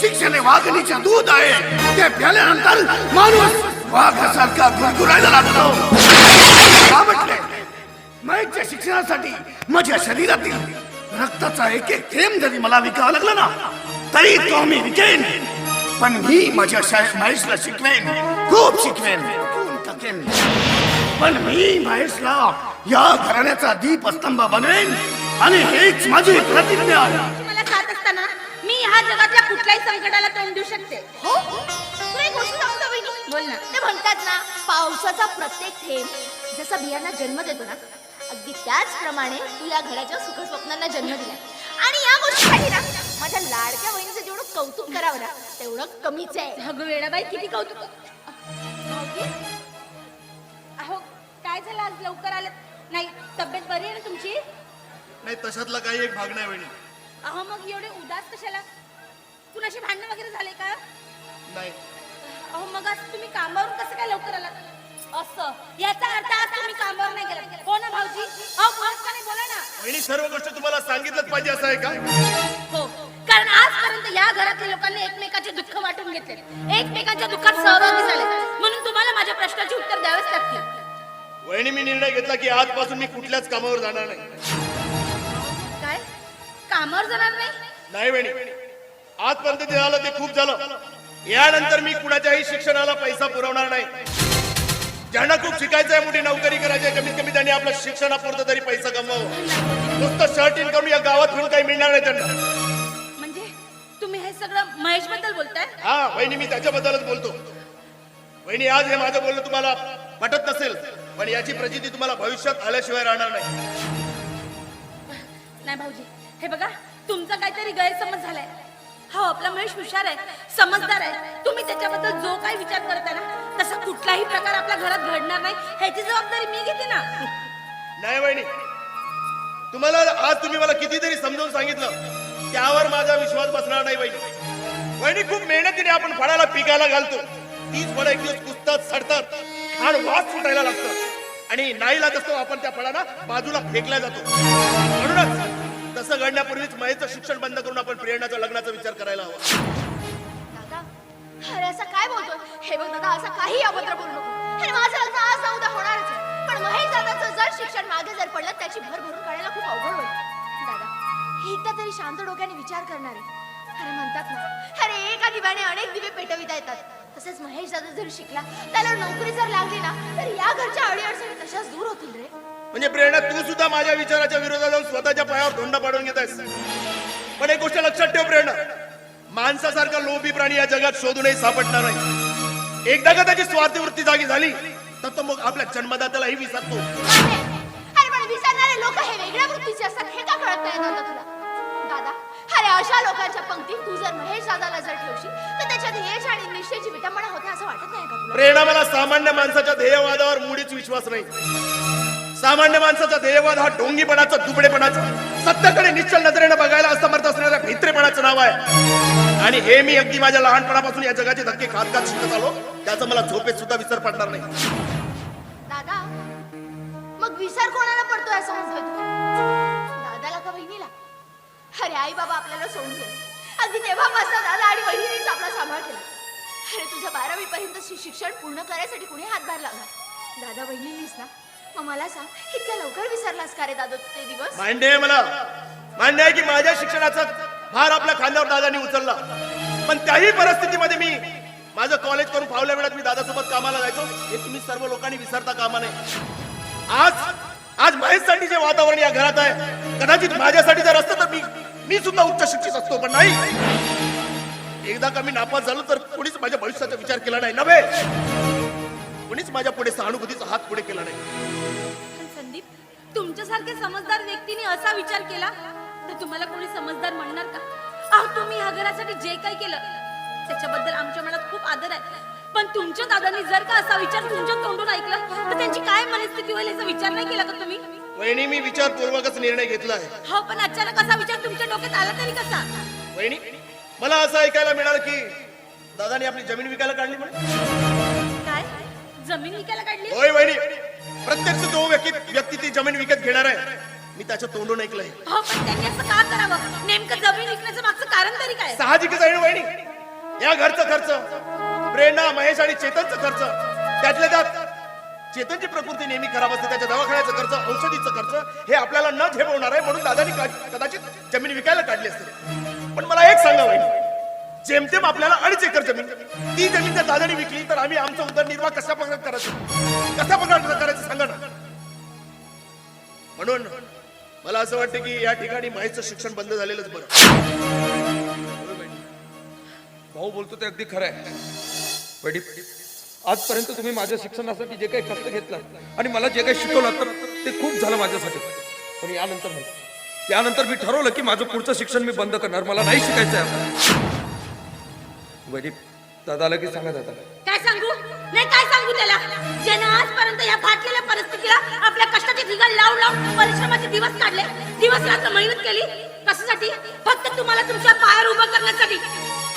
शिक्षण हे दूध आहे. ते प्याल्यानंतर माणूस वाघासारखा गुरगुरायला लागतो. का म्हटले मैच्या शिक्षणासाठी माझ्या शरीरातील रक्ताचा एक एक थेंब जरी मला विकावा लागला ना तरी तो मी विकेन. पण मी माझ्या महेशला शिकवेन खूप शिकवेन खूप टाकेन. पण मी महेशला या घराण्याचा दीपस्तंभ बनवेन आणि हेच माझी प्रतिज्ञा ह्या जगातल्या कुठल्याही संकटाला तोंड देऊ शकते. हो? तुला एक गोष्ट सांगू का वहिनी बोल ना. ते म्हणतात ना पावसाचा प्रत्येक थेंब जसा बियांना जन्म देतो ना अगदी त्याचप्रमाणे तू या घराच्या सुख स्वप्नांना जन्म दिला. आणि या गोष्टीसाठी ना माझ्या लाडक्या बहिणीचं जेवढं कौतुक करावं ना तेवढं कमीच आहे. अगं वेळाबाई किती कौतुक? अहो काय झालं? आज लवकर आलं. नाही तब्येत बरी आहे ना तुमची? नाही तशातला काही एक भाग नाही वहिनी अहो मग एवढे उदास कशाला? कुणाशी भांडणं वगैरे झाले का? नाही. अहो मग आज तुम्ही कामावरून कसं काय लवकर आलात? असं. याचा अर्थ आज तुम्ही कामावर नाही गेलात. हो ना भाऊजी? अहो नाही बोला ना. वहिनी सर्व गोष्ट तुम्हाला सांगितलंच पाहिजे असं आहे का? हो. कारण आजपर्यंत या घरातल्या लोकांनी एकमेकाचे दुःख वाटून घेतले. एकमेकांच्या दुःखात सहभागी झाले. म्हणून तुम्हाला माझ्या प्रश्नाची उत्तर द्यावेच लागतील. वहिनी मी निर्णय घेतला की आजपासून मी कुठल्याच कामावर जाणार नाही. कामावर जाणार नाही? नाही आजपर्यंत जे झालं ते खूप झालं. यानंतर मी कुणाच्याही शिक्षणाला पैसा पुरवणार नाही. ज्यांना खूप शिकायचं आहे मोठी नोकरी करायची कमीत कमी त्यांनी आपल्या शिक्षणापुरतं तरी पैसा कमवावं. नुसतं शर्ट इन करून या गावात फिरून काही मिळणार नाही त्यांना. म्हणजे तुम्ही हे सगळं महेशबद्दल बोलताय? हा वहिनी मी त्याच्याबद्दलच बोलतो. वहिनी आज हे माझं बोलणं तुम्हाला पटत नसेल पण याची प्रचिती तुम्हाला भविष्यात आल्याशिवाय राहणार नाही. नाही भाऊजी हे बघा तुमचा काहीतरी गैरसमज झालाय. हो आपला महेश हुशार आहे समजदार आहे. तुम्ही त्याच्याबद्दल जो काही विचार करताय ना तसा कुठलाही प्रकार आपल्या घरात घडणार नाही. ह्याची जबाबदारी मी घेते ना. नाही वहिनी. तुम्हाला आज तुम्ही मला कितीतरी समजावून सांगितलं. त्यावर माझा विश्वास बसणार नाही वहिनी. वहिनी खूप मेहनतीने आपण फळाला पिकायला घालतो. तीच फळं एक दिवस कुसतात सडतात. खाण वास सुटायला लागतात आणि नाईला असतो आपण त्या फळाला बाजूला फेकला जातो. तसं घडण्यापूर्वीच महेशचं शिक्षण बंद करून आपण प्रेरणाच्या लग्नाचा विचार करायला हवा. दादा अरे असं काय बोलतो हे बघ दादा असं काही अभद्र बोलू नको. हे माझं लग्न आज ना उद्या होणारच आहे. पण महेश दादाचं जर शिक्षण मागे जर पडलं त्याची भर भरून काढायला खूप अवघड होईल. दादा एकदा तरी शांत डोक्याने विचार करणारे. अरे म्हणतात ना अरे एका दिव्याने अनेक दिवे पेटविता येतात. तसेच महेश दादा जर शिकला त्याला नोकरी जर लागली ना तर या घरच्या अडीअडचणी तशाच दूर होतील रे. म्हणजे प्रेरणा तू सुद्धा माझ्या विचाराच्या विरोधात जाऊन स्वतःच्या पायावर धोंडा पाडून घेत आहेस. पण एक गोष्ट लक्षात ठेव प्रेरणा माणसासारखा लोभी प्राणी या जगात शोधूनही सापडणार नाही. एकदा का त्याची स्वार्थी वृत्ती जागी झाली तर तो मग आपल्या जन्मदात्यालाही विसरतो. मान्य. अरे पण विसरणारे लोक हे वेगळ्या वृत्तीचे असतात हे का कळत नाही दादा तुला? दादा अरे अशा लोकांच्या पंक्तीत तू जर महेश दादाला जर ठेवशील तर त्याच्या ध्येयाची आणि निश्चयाची विटंबना होते असं वाटत नाही का तुला? प्रेरणा मला सामान्य माणसाच्या ध्येयवादावर मुळीच विश्वास नाही. सामान्य माणसाचा ध्येयवाद हा ढोंगीपणाचा दुबडेपणाचा सत्याकडे निश्चल नजरेनं बघायला असमर्थ असणाऱ्या भित्रेपणाचं नाव आहे. आणि हे मी अगदी माझ्या लहानपणापासून या जगाचे धक्के खात खात शिकत आलो. त्याचा मला झोपेत सुद्धा विसर पडणार नाही. दादा मग विसर कोणाला पडतोय असं म्हणतोय दादाला का बहिणीला? अरे आई बाबा आपल्याला सोडून गेले. अगदी तेव्हापासून दादा आणि बहिणीनेच आपला सांभाळ केला. अरे तुझं बारावी पर्यंत शिक्षण पूर्ण करायसाठी कुणी हातभार लावला दादा बहिणींनीच ना. मग मला सांग इतक्या लवकर विसरलास का रे दादा ते दिवस? मान्य आहे मला. मान्य आहे की माझ्या शिक्षणाचा भार आपल्या खांद्यावर दादानी उचलला. पण त्याही परिस्थितीमध्ये मी माझं कॉलेज करून फावल्या वेळात मी दादासोबत कामाला जायचो. हे तुम्ही सर्व लोकांनी विसरता कामा नये. आज आज माझ्यासाठी जे वातावरण या घरात आहे कदाचित माझ्यासाठी जर असतं तर मी मी सुद्धा उच्च शिक्षित असतो पण नाही. एकदा का मी नापास झालो तर कोणीच माझ्या भविष्याचा विचार केला नाही. नव्हे. कोणीच माझ्या पुढे सहानुभूतीचा हात पुढे केला नाही. पण संदीप तुमच्यासारख्या समजदार व्यक्तीने असा विचार केला तर तुम्हाला कोणी समजदार म्हणणार का? अहो तुम्ही ह्या घरासाठी जे काही केलं त्याच्याबद्दल आमच्या मनात खूप आदर आहे. पण तुमच्या दादांनी जर का असा विचार तुमच्या तोंडून ऐकला तर त्यांची काय मनस्थिती होईल याचा विचार नाही केला का तुम्ही? वहिनी मी विचारपूर्वकच निर्णय घेतला आहे. हो पण अचानक असा विचार तुमच्या डोक्यात आला तरी कसा? वहिनी मला असं ऐकायला मिळालं की दादानी आपली जमीन विकायला काढली म्हणे काय जमीन विकायला काढली? होय वहिनी. प्रत्यक्ष तो व्यक्ती व्यक्ती ती जमीन विकत घेणार आहे. मी त्याच्या तोंडून ऐकलंय. हो पण त्यांनी असं का करावं? नेमकं जमीन विकण्याचं मागचं कारण तरी काय? साहजिकच आहे ना वहिनी. या घरचं खर्च प्रेरणा महेश आणि चेतनचं खर्च त्यातल्या त्यात चेतनची प्रकृती नेहमी खराब असते त्याच्या दवाखान्याचा खर्च औषधीचा खर्च हे आपल्याला न झेपवणार आहे म्हणून दादानी कदाचित जमीन विकायला काढली असते. पण मला एक सांगा वहिनी. जेमतेम आपल्याला अडीच एकर जमीन. ती जमीन जर दादाने विकली तर आम्ही आमचा उदरनिर्वाह कशा प्रकारे करायचं? कशा प्रकारे करायचं सांगा ना. म्हणून मला असं वाटतं की या ठिकाणी माहीतचं शिक्षण बंद झालेलंच बरं. भाऊ बोलतो ते अगदी खरं आहे. वडी आजपर्यंत तुम्ही माझ्या शिक्षणासाठी जे काही कष्ट घेतलं आणि मला जे काही शिकवलं तर ते खूप झालं माझ्यासाठी. पण यानंतर नाही. यानंतर मी ठरवलं की माझं पुढचं शिक्षण मी बंद करणार. मला नाही शिकायचं आहे आता वडी दादाला की सांगा दादा काय सांगू? नाही काय सांगू त्याला? ज्याने आजपर्यंत या फाटलेल्या परिस्थितीला आपल्या कष्टाचे ढिगाल लावून लावून परिश्रमाचे दिवस काढले दिवस रात्र मेहनत केली कशासाठी? फक्त तुम्हाला तुमच्या पायावर उभं करण्यासाठी.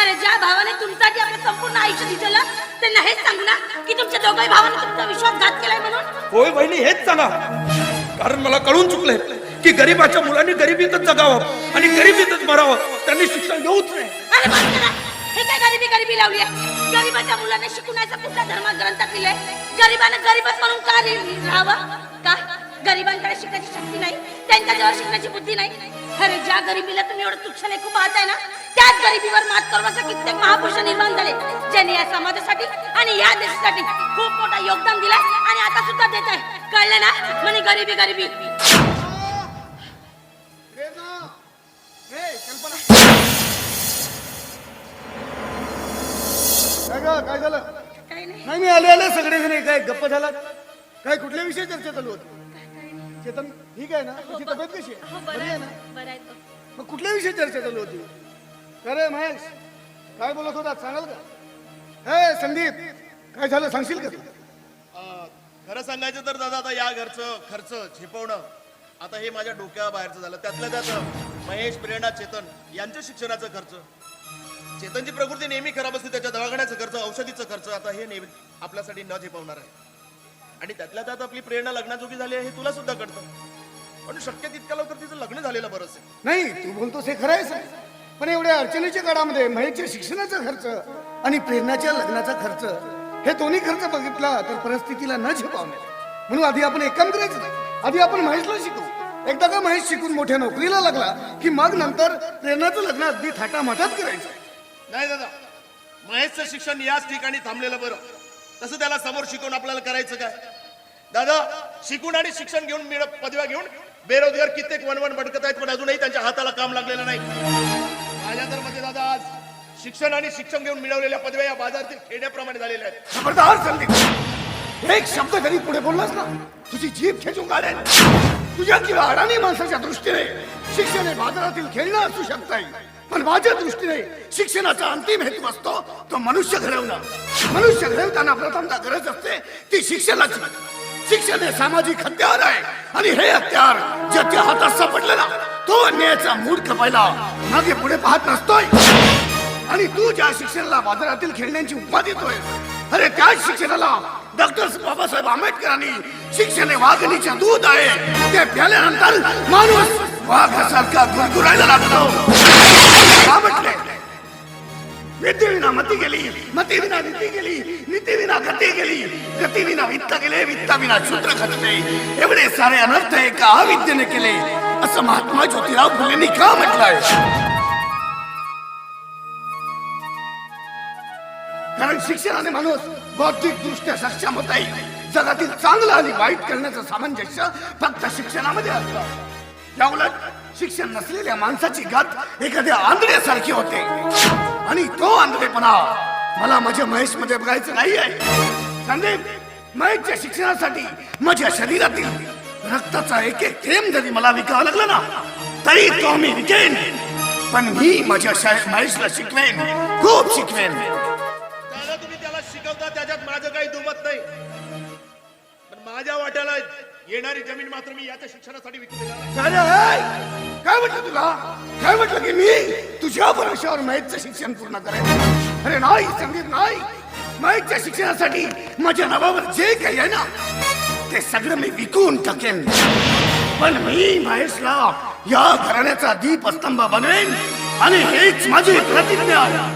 अरे ज्या भावाने तुमच्यासाठी आपलं संपूर्ण आयुष्य दिलं त्यांना हेच सांगू ना की तुमच्या दोघाही भावाने तुमचा विश्वासघात केलाय म्हणून? होय बहिणी हेच सांगा. कारण मला कळून चुकलंय की गरीबाच्या मुलांनी गरिबीतच जगावं आणि गरिबीतच मरावं त्यांनी शिक्षण घेऊच नाही अरे बंद करा. हे काय गरिबी गरिबी लावली आहे? गरिबाच्या मुलाने शिकवण्याचा कुठला धर्म ग्रंथ लिहिलंय? गरिबानं गरीबच म्हणून का राहावं का? गरिबांकडे शिकण्याची शक्ती नाही त्यांच्याजवळ शिकण्याची बुद्धी नाही. अरे ज्या गरिबीला तुम्ही एवढं तुच्छ लेखू पाहताय ना त्याच गरिबीवर मात करून असं कित्येक महापुरुष निर्माण झाले. ज्यांनी या समाजासाठी आणि या देशासाठी खूप मोठा योगदान दिलाय आणि आता सुद्धा देत आहे. कळलं ना? म्हणे गरिबी गरिबी. काय ग, काय झालं? काही नाही. नाही मी आले आले सगळे जण काय गप्प झाला. काय कुठल्या विषयी चर्चा चालू होती? चेतन ठीक आहे ना? तुझी तब्येत कशी हो आहे बरं बरी आहे आहे. ना बरं आहे तो. मग कुठल्या विषयी चर्चा चालू होती? अरे महेश काय बोलत होता? सांगाल का? हे संदीप काय झालं? सांगशील का? तू अं, खरं सांगायचं तर दादा आता या घरचं खर्च झेपवणं आता हे माझ्या डोक्याबाहेरचं झालं. त्यातल्या त्यात महेश प्रेरणा चेतन यांच्या शिक्षणाचा खर्च. चेतनची प्रकृती नेहमी खराब असते. औषधीचा खर्च आता हे नेहमी आपल्यासाठी न झेपवणार आहे. आणि त्यातल्या त्यात आपली प्रेरणा लग्नाजोगी झाली आहे हे तुला सुद्धा कळतं. पण शक्य तितक्या लवकर तिचं लग्न झालेलं बरं असेल. नाही तू बोलतोस हे खरं आहे. पण एवढ्या अडचणीच्या काळामध्ये महेशच्या शिक्षणाचा खर्च आणि प्रेरणाच्या लग्नाचा खर्च हे दोन्ही खर्च बघितला तर परिस्थितीला न झेपावणे म्हणून आधी आपण एक काम करायचं नाही आधी आपण महेशला शिकवू. एकदा का महेश शिकून मोठ्या नोकरीला लागला की मग नंतर प्रेरणाचं लग्न अगदी थाटामाटात करायचं. नाही दादा महेशचं शिक्षण याच ठिकाणी थांबलेलं बरं. तसं त्याला समोर शिकवून आपल्याला करायचं काय? दादा शिकून आणि शिक्षण घेऊन मिळ पदव्या घेऊन बेरोजगार कित्येक वनवन भटकत आहेत पण अजूनही त्यांच्या हाताला काम लागलेलं नाही. माझ्या तर मध्ये दादा आज शिक्षण आणि शिक्षण घेऊन मिळवलेल्या पदव्या या बाजारातील खेड्याप्रमाणे झालेल्या आहेत. खबरदार संदीप एक शब्द जरी पुढे बोललास ना? तुझी जीभ खेचून काढेल. तुझ्या किंवा अडाणी माणसाच्या दृष्टीने शिक्षण हे बाजारातील खेळणं असू शकत नाही माझ्या दृष्टीने शिक्षणाचा अंतिम हेतू असतो तो मनुष्य घडवणं. मनुष्य घडवताना प्रथमता गरज असते ती शिक्षणाची. शिक्षण हे सामाजिक हत्यार आहे आणि हे हत्यार ज्याच्या हातात सापडलं ना तो अन्यायाचा मूड खपायला मागे पुढे पाहत नसतोय. आणि तू ज्या शिक्षणाला बाजारातील खेळण्यांची उपमा देतोय अरे त्याच शिक्षणाला डॉक्टर बाबासाहेब आंबेडकरांनी शिक्षण हे वाघणीच्या दूध आहे. ते प्याल्यानंतर माणूस वाघासारखा गुरगुरायला लागतो. का विद्येविना मती गेली नीती गेली गती गेली वित्त गेले वित्ताविना सूत्र शूद्र एवढे सारे अनर्थ एका अविद्येने केले. असं महात्मा ज्योतिराव फुलेंनी का म्हटलंय? कारण शिक्षणाने माणूस बौद्धिक दृष्ट्या सक्षम होत आहे जगातील चांगलं आणि वाईट करण्याचं सामंजस्य फक्त शिक्षणामध्ये असतं. या उलट शिक्षण नसलेल्या माणसाची गात एखाद्या आंधळ्यासारखी होते. आणि तो आंधळेपणा मला माझ्या महेशमध्ये बघायचं नाही आहे संदीप महेशच्या शिक्षणासाठी माझ्या शरीरातील रक्ताचा एक एक थेंब जरी मला विकावा लागला ना तरी तो मी विकेन. पण मी माझ्या शा- महेशला शिकवेन खूप शिकवेन. दादा तुम्ही त्याला शिकवता त्याच्यात माझं काही दुमत नाही. पण माझ्या वाट्याला येणारी जमीन मात्र मी याच्या शिक्षणासाठी विकली अरे काय म्हटलं तुला? काय म्हटलं की मी तुझ्या भरोशावर मयतचं शिक्षण पूर्ण करायचं अरे नाही संगीत नाही. मयतच्या शिक्षणासाठी माझ्या नावावर जे काही आहे ना ते सगळं मी विकून टाकेन. पण मी महेशला या घराण्याचा दीपस्तंभ बनवेन आणि हेच माझी प्रतिज्ञा आहे.